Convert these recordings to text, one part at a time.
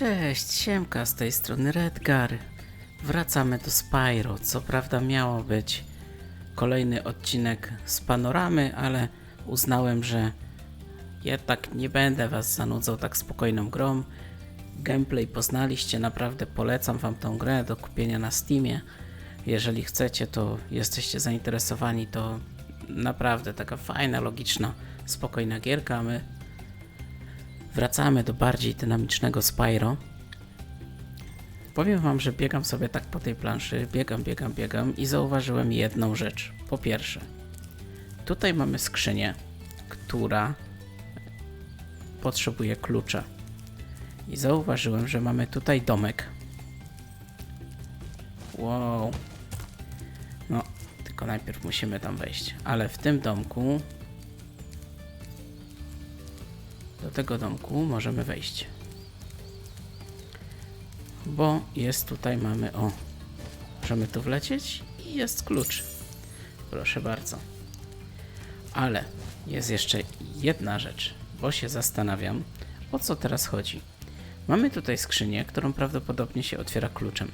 Cześć, siemka, z tej strony Redgar. Wracamy do Spyro. Co prawda miało być kolejny odcinek z panoramy, ale uznałem, że jednak nie będę was zanudzał tak spokojną grą. Gameplay poznaliście, naprawdę polecam wam tą grę do kupienia na Steamie. Jeżeli chcecie, to jesteście zainteresowani, to naprawdę taka fajna, logiczna, spokojna gierka. My wracamy do bardziej dynamicznego Spyro. Powiem wam, że biegam sobie tak po tej planszy, biegam, biegam, biegam i zauważyłem jedną rzecz. Po pierwsze, tutaj mamy skrzynię, która potrzebuje klucza. I zauważyłem, że mamy tutaj domek. Wow. No, tylko najpierw musimy tam wejść. Ale w tym domku do tego domku możemy wejść. Bo jest tutaj, mamy, o, możemy tu wlecieć i jest klucz. Proszę bardzo. Ale jest jeszcze jedna rzecz, bo się zastanawiam, o co teraz chodzi. Mamy tutaj skrzynię, którą prawdopodobnie się otwiera kluczem.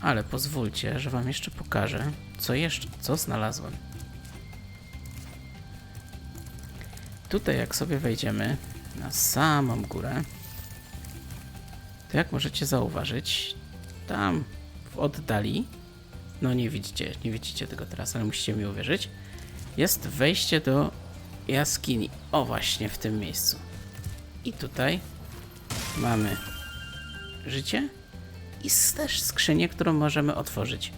Ale pozwólcie, że wam jeszcze pokażę, co jeszcze, co znalazłem. Tutaj jak sobie wejdziemy na samą górę, to jak możecie zauważyć, tam w oddali, no nie widzicie, nie widzicie tego teraz, ale musicie mi uwierzyć, jest wejście do jaskini. O właśnie w tym miejscu. I tutaj mamy życie i też skrzynię, którą możemy otworzyć.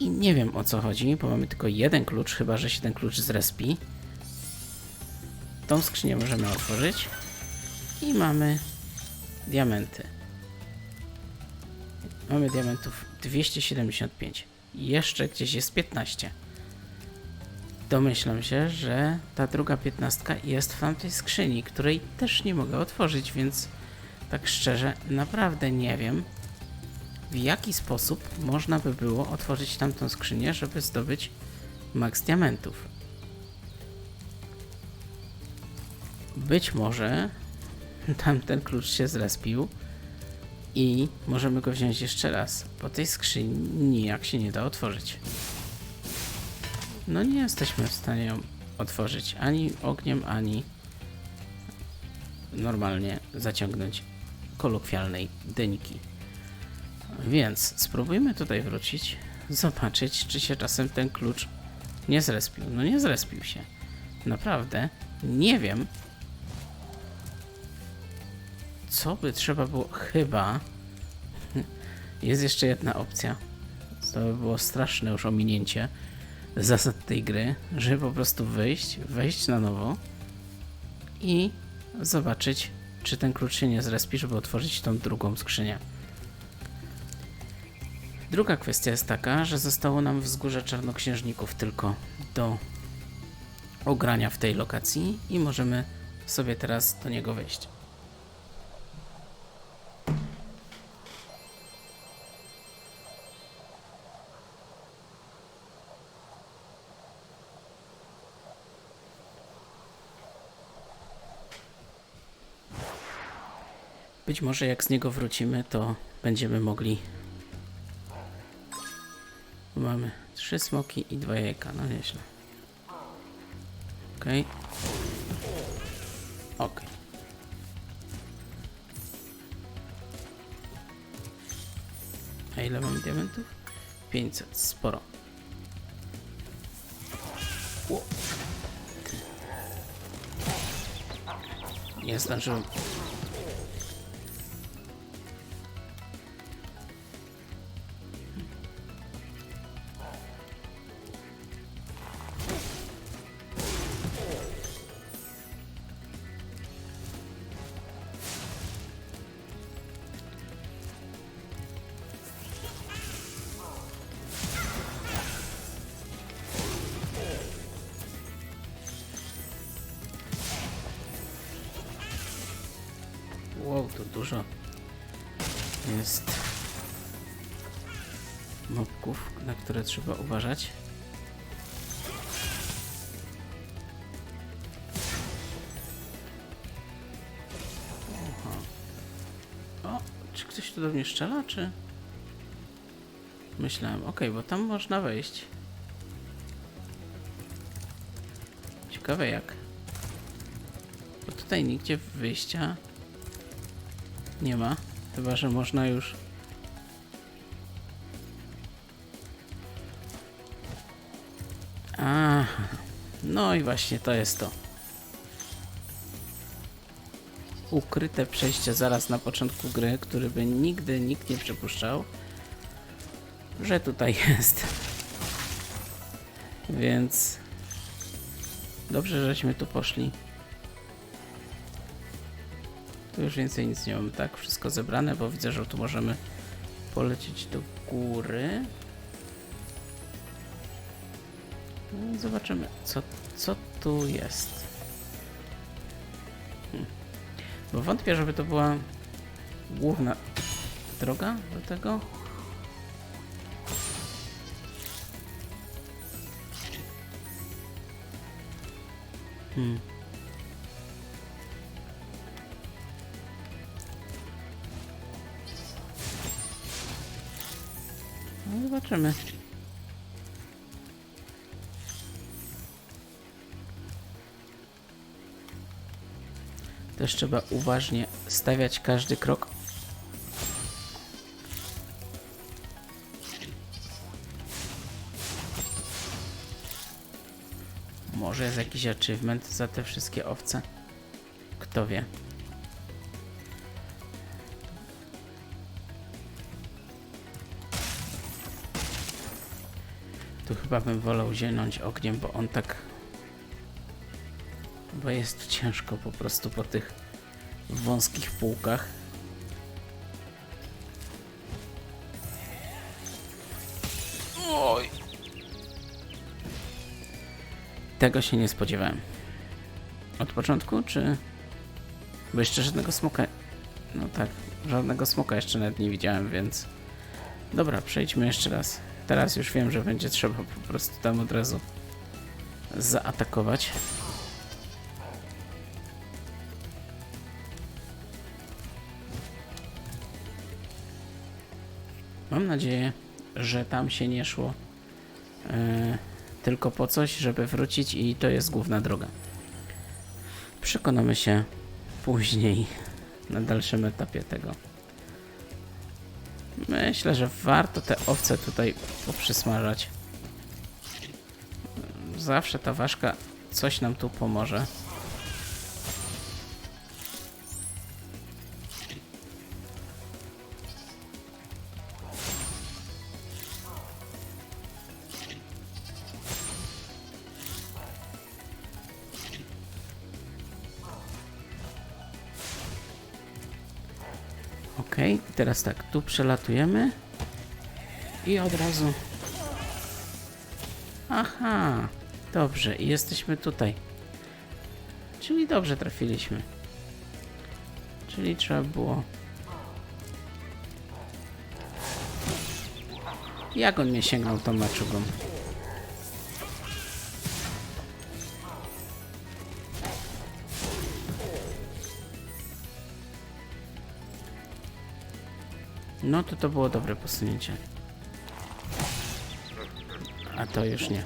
I nie wiem o co chodzi, bo mamy tylko jeden klucz, chyba że się ten klucz zrespi. Tą skrzynię możemy otworzyć i mamy diamenty. Mamy diamentów 275. Jeszcze gdzieś jest 15. Domyślam się, że ta druga piętnastka jest w tamtej skrzyni, której też nie mogę otworzyć, więc tak szczerze, naprawdę nie wiem, w jaki sposób można by było otworzyć tamtą skrzynię, żeby zdobyć max diamentów. Być może tamten klucz się zrespił i możemy go wziąć jeszcze raz, bo tej skrzyni nijak się nie da otworzyć. No nie jesteśmy w stanie ją otworzyć ani ogniem, ani normalnie zaciągnąć kolokwialnej dynki. Więc spróbujmy tutaj wrócić, zobaczyć, czy się czasem ten klucz nie zrespił. No nie zrespił się. Naprawdę nie wiem, co by trzeba było. Chyba jest jeszcze jedna opcja. To by było straszne już ominięcie zasad tej gry, żeby po prostu wyjść, wejść na nowo i zobaczyć, czy ten klucz się nie zrespi, żeby otworzyć tą drugą skrzynię. Druga kwestia jest taka, że zostało nam wzgórze czarnoksiężników tylko do ogrania w tej lokacji i możemy sobie teraz do niego wejść. Być może jak z niego wrócimy, to będziemy mogli. Mamy trzy smoki i dwa jajka, no nieźle. Okej. Okej. A ile mamy diamentów? 500, sporo. Nie zdążyłem. Tu dużo jest mobków, na które trzeba uważać. ktoś tu do mnie strzela, czy... Myślałem, okej, bo tam można wejść. Ciekawe jak. Bo tutaj nigdzie wyjścia nie ma. Chyba, że można już... Aha. No i właśnie to jest to. Ukryte przejście zaraz na początku gry, który by nigdy nikt nie przypuszczał, że tutaj jest. Więc dobrze, żeśmy tu poszli. Tu już więcej nic nie mamy, tak? Wszystko zebrane, bo widzę, że tu możemy polecieć do góry. No, zobaczymy, co, co tu jest. Hmm. Bo wątpię, żeby to była główna droga do tego. Hmm. Zobaczymy. Też trzeba uważnie stawiać każdy krok. Może jest jakiś achievement za te wszystkie owce? Kto wie? Chyba bym wolał zielnąć ogniem, bo on tak bo jest ciężko po prostu po tych wąskich półkach. Oj. Tego się nie spodziewałem. Od początku, czy... Bo jeszcze żadnego smoka... No tak, żadnego smoka jeszcze nawet nie widziałem, więc... Dobra, przejdźmy jeszcze raz. Teraz już wiem, że będzie trzeba po prostu tam od razu zaatakować. Mam nadzieję, że tam się nie szło e, tylko po coś, żeby wrócić i to jest główna droga. Przekonamy się później na dalszym etapie tego. Myślę, że warto te owce tutaj poprzysmażać. Zawsze ta ważka coś nam tu pomoże. Teraz tak, tu przelatujemy i od razu. Aha, dobrze, i jesteśmy tutaj. Czyli dobrze trafiliśmy. Czyli trzeba było. Jak on mnie sięgnął tą maczugą? No to to było dobre posunięcie. A to już nie.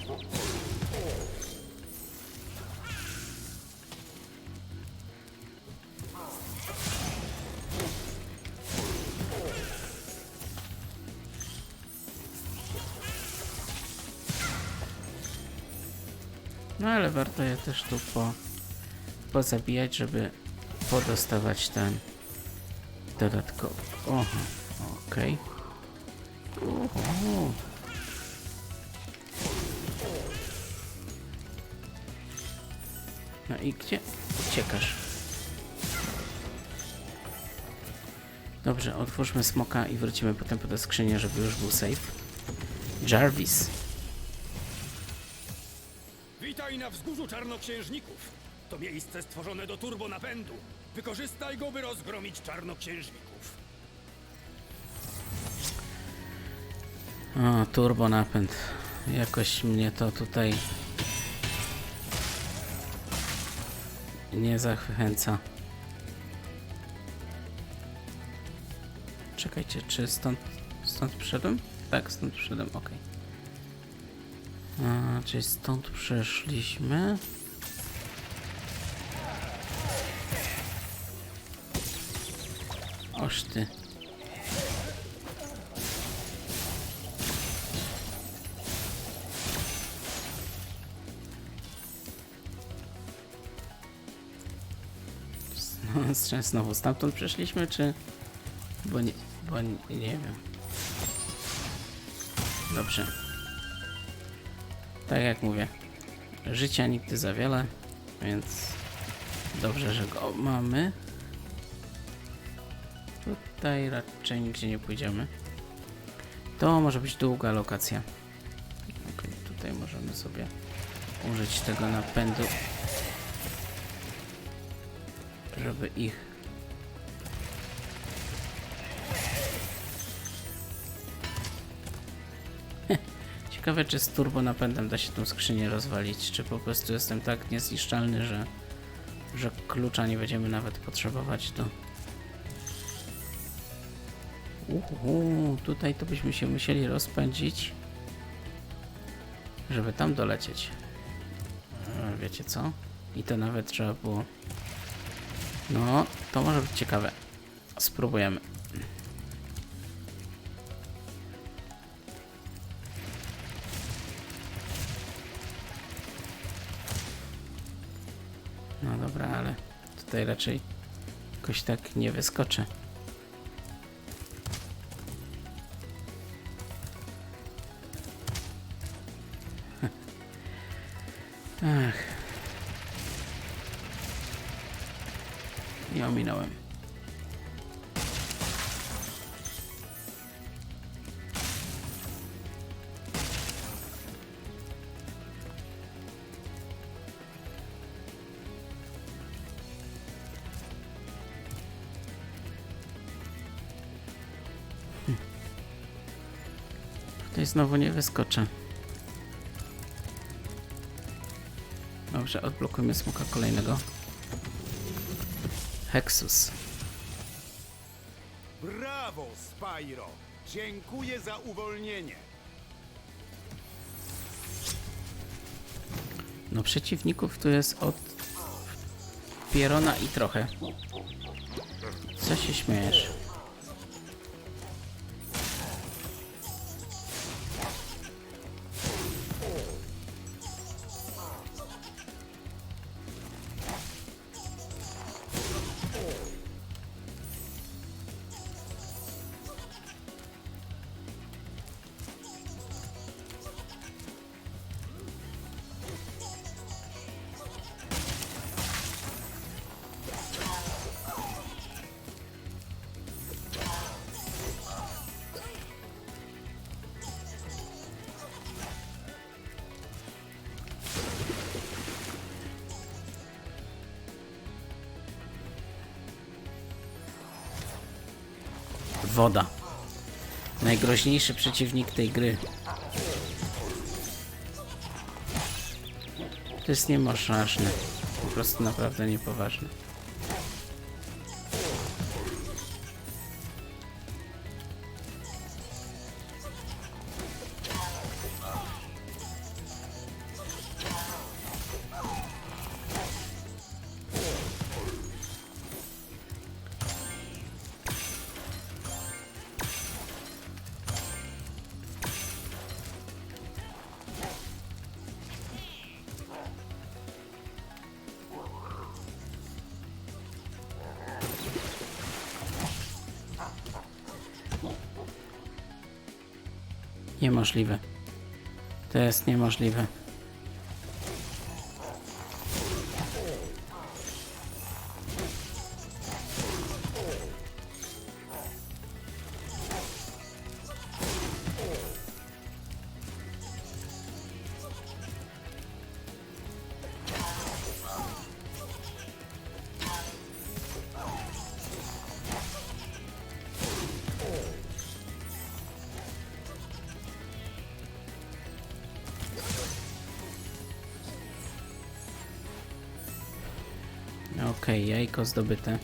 No ale warto je też tu po, pozabijać, żeby podostawać ten dodatkowy. Oho, okej. Oho. No i gdzie uciekasz? Dobrze, otwórzmy smoka i wrócimy potem po tę skrzynię, żeby już był safe. Jarvis. Witaj na wzgórzu czarnoksiężników. To miejsce stworzone do turbonapędu. Wykorzystaj go, by rozgromić czarnoksiężników. O, turbo napęd. Jakoś mnie to tutaj nie zachęca. czekajcie, czy stąd, stąd przyszedłem? Tak, stąd przyszedłem, okej. A, Czyli stąd przeszliśmy. Oż ty. Z- znowu stamtąd przeszliśmy, czy... Bo nie, bo nie, nie wiem. Dobrze. Tak jak mówię, życia nigdy za wiele, więc dobrze, że go mamy. Tutaj raczej nigdzie nie pójdziemy. To może być długa lokacja. Okej, tutaj możemy sobie użyć tego napędu, żeby ich Ciekawe, czy z turbo napędem da się tą skrzynię rozwalić, czy po prostu jestem tak niezniszczalny, że, że klucza nie będziemy nawet potrzebować do... Uhu, tutaj to byśmy się musieli rozpędzić, żeby tam dolecieć. E, Wiecie co? I to nawet trzeba było... No, to może być ciekawe. Spróbujemy. No dobra, ale tutaj raczej jakoś tak nie wyskoczę. Ach. Znowu nie wyskoczę. Dobrze, odblokujmy smoka kolejnego. Hexus. Brawo, Spyro! Dziękuję za uwolnienie. No przeciwników tu jest od Pierona i trochę. Co się śmiejesz? Woda. Najgroźniejszy przeciwnik tej gry. To jest niemożliwe. Po prostu naprawdę niepoważne. Niemożliwe. To jest niemożliwe. Okej, okay, jajko zdobyte.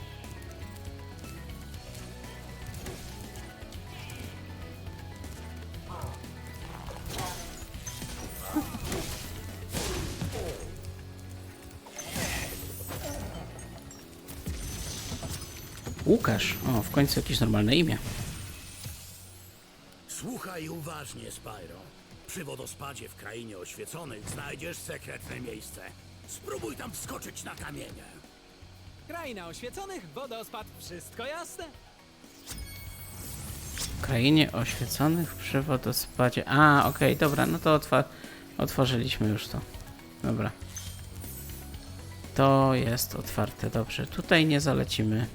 Łukasz. O, w końcu jakieś normalne imię. Słuchaj uważnie, Spyro. Przy wodospadzie w krainie oświeconych znajdziesz sekretne miejsce. Spróbuj tam wskoczyć na kamienie. Kraina oświeconych, wodospad, wszystko jasne? Krainie oświeconych przy wodospadzie. A, okej, dobra, no to otwa otworzyliśmy już to. Dobra. To jest otwarte, dobrze. Tutaj nie zalecimy.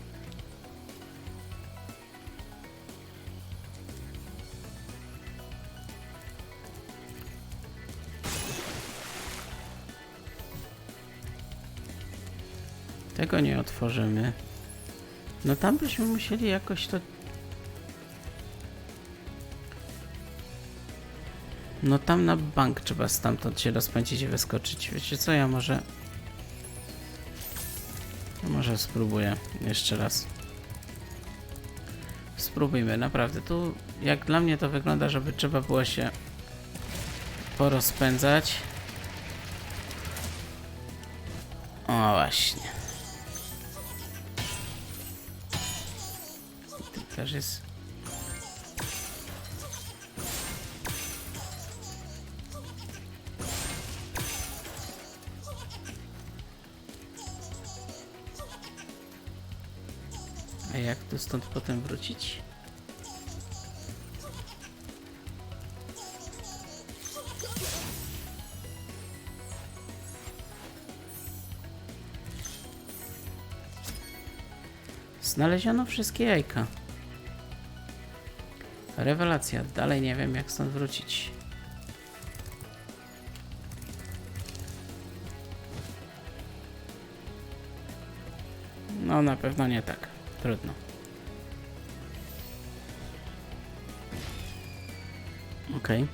Tego nie otworzymy. No tam byśmy musieli jakoś to No tam na bank trzeba stamtąd się rozpędzić i wyskoczyć. Wiecie co, ja może... Może spróbuję jeszcze raz. Spróbujmy, naprawdę. Tu jak dla mnie to wygląda, żeby trzeba było się porozpędzać. O właśnie. Też jest... A jak tu stąd potem wrócić? Znaleziono wszystkie jajka. Rewelacja. Dalej nie wiem jak stąd wrócić. No na pewno nie tak. Trudno. Okej.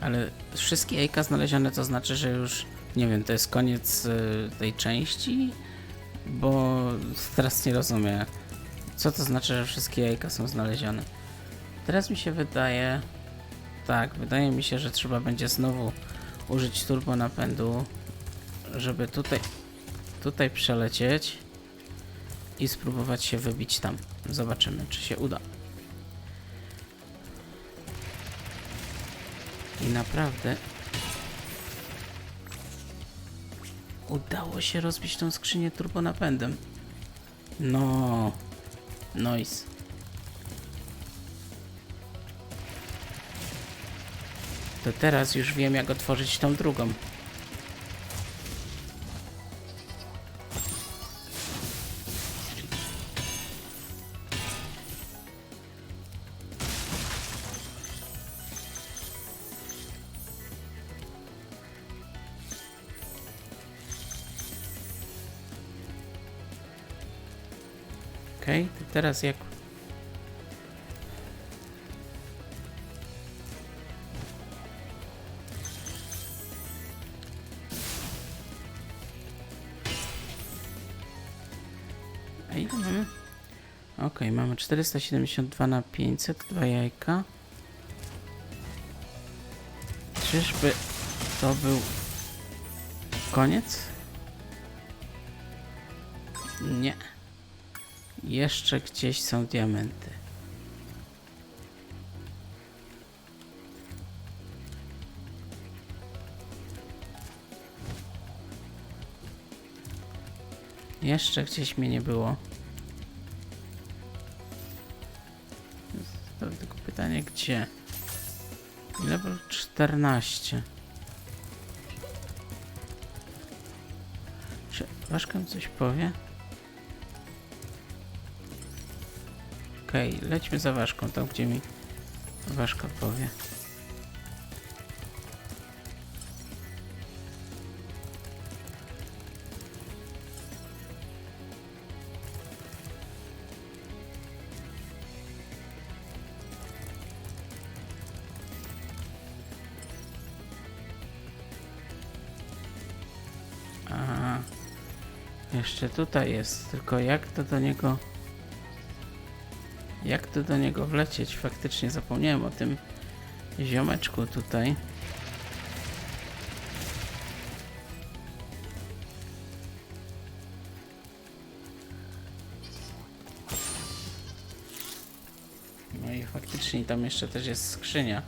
Ale wszystkie jajka znalezione to znaczy, że już nie wiem, to jest koniec y, tej części? Bo teraz nie rozumiem. Co to znaczy, że wszystkie jajka są znalezione? Teraz mi się wydaje. Tak, wydaje mi się, że trzeba będzie znowu użyć turbo napędu, żeby tutaj tutaj przelecieć i spróbować się wybić tam. Zobaczymy, czy się uda. I naprawdę udało się rozbić tą skrzynię turbonapędem. No, nice. To teraz już wiem, jak otworzyć tą drugą. Teraz jak... Okej, mamy 472 na 500, dwa jajka. Czyżby to był koniec? Nie. Jeszcze gdzieś są diamenty. Jeszcze gdzieś mnie nie było. To tylko pytanie gdzie? Level 14. Czy Waszka coś powie? Okej, lećmy za ważką, tam gdzie mi ważka powie. Jeszcze tutaj jest, tylko jak to do niego... Jak tu do niego wlecieć? Faktycznie zapomniałem o tym ziomeczku tutaj. No i faktycznie tam jeszcze też jest skrzynia.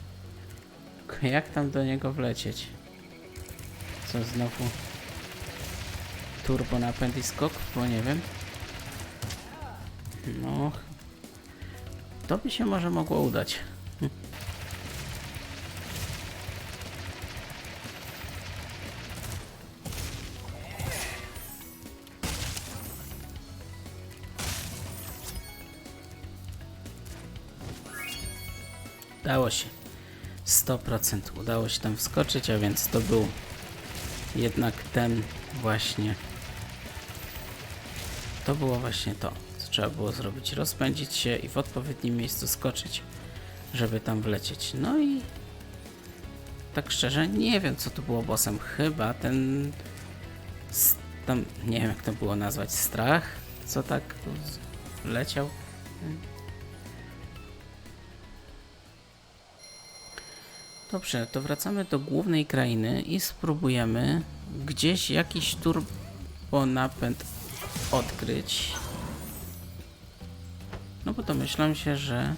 Tylko jak tam do niego wlecieć? Co znowu? Turbo napęd i skok? Bo nie wiem. No, to by się może mogło udać. Udało się. 100% udało się tam wskoczyć, a więc to był jednak ten właśnie. To było właśnie to, trzeba było zrobić. Rozpędzić się i w odpowiednim miejscu skoczyć, żeby tam wlecieć. No i tak szczerze nie wiem, co tu było bossem. Chyba ten. Tam nie wiem, jak to było nazwać. Strach, co tak leciał. Dobrze, to wracamy do głównej krainy i spróbujemy gdzieś jakiś turbonapęd odkryć. No bo domyślam się, że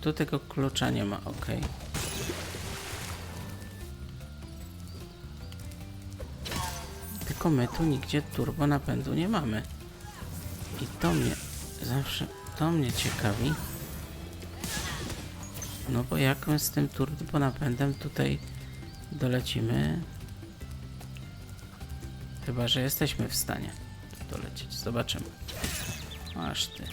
tu tego klucza nie ma, ok. Tylko my tu nigdzie turbonapędu nie mamy. I to mnie zawsze, to mnie ciekawi. No bo jak my z tym turbonapędem tutaj dolecimy? Chyba, że jesteśmy w stanie dolecieć. Zobaczymy. Aż ty.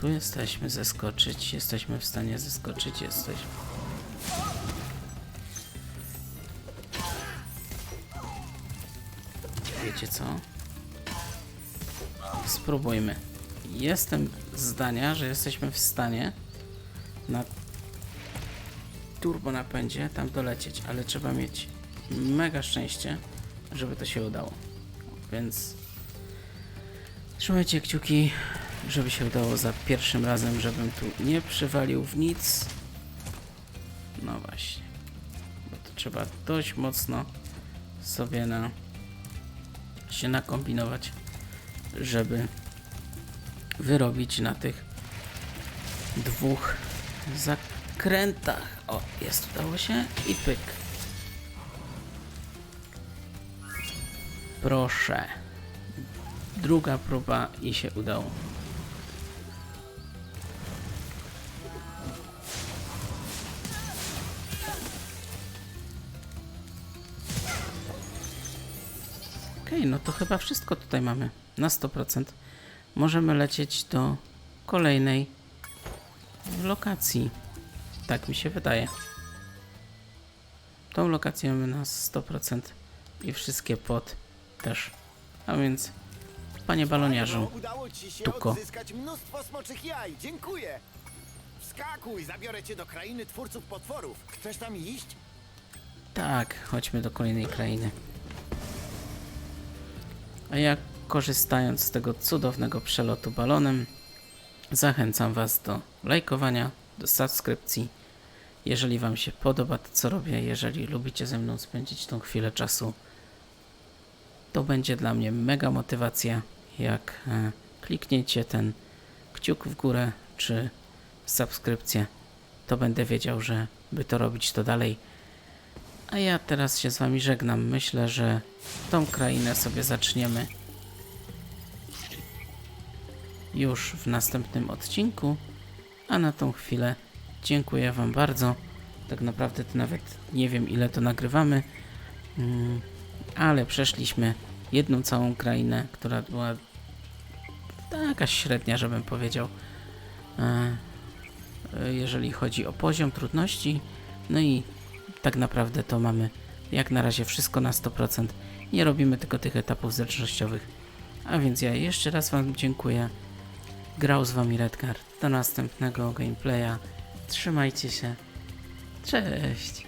Tu jesteśmy zeskoczyć. Jesteśmy w stanie zeskoczyć. Jesteśmy. Wiecie co? Spróbujmy. Jestem zdania, że jesteśmy w stanie na turbo napędzie tam dolecieć, ale trzeba mieć mega szczęście, żeby to się udało. Więc trzymajcie kciuki, żeby się udało za pierwszym razem, żebym tu nie przywalił w nic. No właśnie. Bo to trzeba dość mocno sobie na się nakombinować żeby wyrobić na tych dwóch zakrętach. O, jest, udało się i pyk. Proszę. Druga próba i się udało. Okej, no to chyba wszystko tutaj mamy na 100%. Możemy lecieć do kolejnej lokacji. Tak mi się wydaje. Tą lokację mamy na 100% i wszystkie pod też. A więc, panie baloniarzu, Udało ci się Tuko. odzyskać mnóstwo smoczych jaj. Dziękuję. Wskakuj, zabiorę cię do krainy twórców potworów. Chcesz tam iść? tak, chodźmy do kolejnej krainy. A ja korzystając z tego cudownego przelotu balonem, zachęcam Was do lajkowania, do subskrypcji. Jeżeli Wam się podoba to, co robię, jeżeli lubicie ze mną spędzić tą chwilę czasu, to będzie dla mnie mega motywacja, jak e, klikniecie ten kciuk w górę czy subskrypcję, to będę wiedział, że by to robić to dalej. A ja teraz się z Wami żegnam. Myślę, że tą krainę sobie zaczniemy już w następnym odcinku. A na tą chwilę dziękuję Wam bardzo. Tak naprawdę to nawet nie wiem ile to nagrywamy, mm, ale przeszliśmy jedną całą krainę, która była taka średnia, żebym powiedział, e, e, jeżeli chodzi o poziom trudności. No i tak naprawdę to mamy jak na razie wszystko na 100%. Nie robimy tylko tych etapów zręcznościowych. A więc ja jeszcze raz Wam dziękuję. Grał z Wami Redgar. Do następnego gameplaya. Trzymajcie się. Cześć.